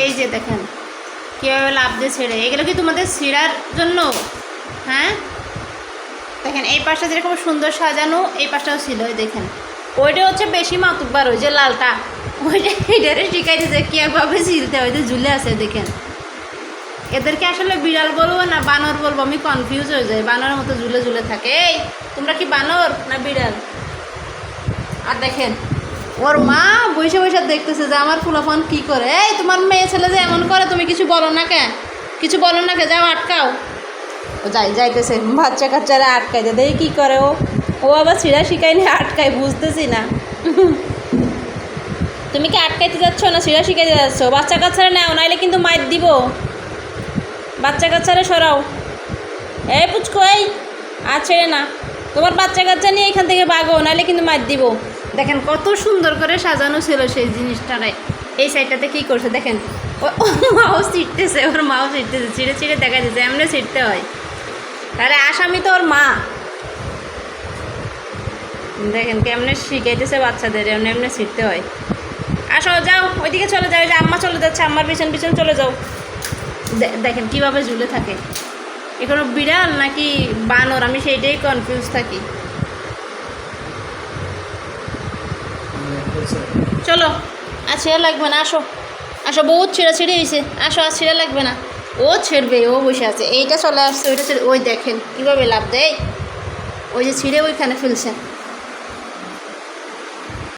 এই যে দেখেন, কীভাবে লাভ দিয়ে ছেড়ে, এগুলো কি তোমাদের ছিঁড়ার জন্য? হ্যাঁ? দেখেন, এই পাশটা যেরকম সুন্দর সাজানো, এই পাশটাও ছিল দেখেন। ওইটা হচ্ছে বেশি মাতুকবার ওই যে লালটা। ওইটা এটারে শিখাই দিতে কীভাবে ছিলতে হয় যে ঝুলে আছে, দেখেন। এদেরকে আসলে বিড়াল বলব না বানর বলব, আমি কনফিউজ হয়ে যাই, বানরের মতো ঝুলে ঝুলে থাকে। এই, তোমরা কি বানর না বিড়াল? আর দেখেন, ওর মা বসে বসে দেখতেছে যে আমার ফুলাফান কি করে? এই, তোমার মেয়ে ছেলে যে এমন করে, তুমি কিছু বলো না কে কিছু বলো না কে যাও, আটকাও। ও যাই, যাইতেছে। বাচ্চা কাচ্চারা আটকাই দেয় দেখি কী করে ও। ও আবার ছিঁড়া শিখায়নি আটকায়, বুঝতেছি না। তুমি কি আটকাইতে যাচ্ছ না ছিঁড়া শিখাইতে যাচ্ছ? বাচ্চা কাচ্চারা নাও, নাইলে কিন্তু মাইর দিব। বাচ্চা কাচ্চারা সরাও। এই পুচকো, এই। আর ছেড়ে না। তোমার বাচ্চা কাচ্চা নিয়ে এখান থেকে বাগো নাহলে কিন্তু মার দিব। দেখেন, কত সুন্দর করে সাজানো ছিল সেই জিনিসটারে। এই সাইডটাতে কী করছে দেখেন, ও মাও ছিটতেছে ওর মাও ছিটতেছে ছিঁড়ে ছিঁড়ে দেখা যাচ্ছে এমনি ছিটতে হয়। তাহলে আসামি তো ওর মা। দেখেন, কেমনে শিখাইতেছে বাচ্চাদের এমনি এমনি ছিটতে হয়। আসো, যাও, ওইদিকে চলে যাও যে আম্মা চলে যাচ্ছে, আম্মার পিছন পিছন চলে যাও। দেখেন, কীভাবে ঝুলে থাকে। এখনও বিড়াল নাকি বানর? আমি সেইটাই কনফিউজ থাকি। চলো। আর ছেড়ে লাগবে না, আসো। আসো, বহুত ছেঁড়া ছেড়ে হয়েছে আসো, আর ছেড়ে লাগবে না। ও ছেড়বে, ও বসে আছে। এইটা চলে আসছে, ওইটা ওই দেখেন, কীভাবে লাভ দেয়? ওই যে ছিঁড়ে ওইখানে ফেলছে।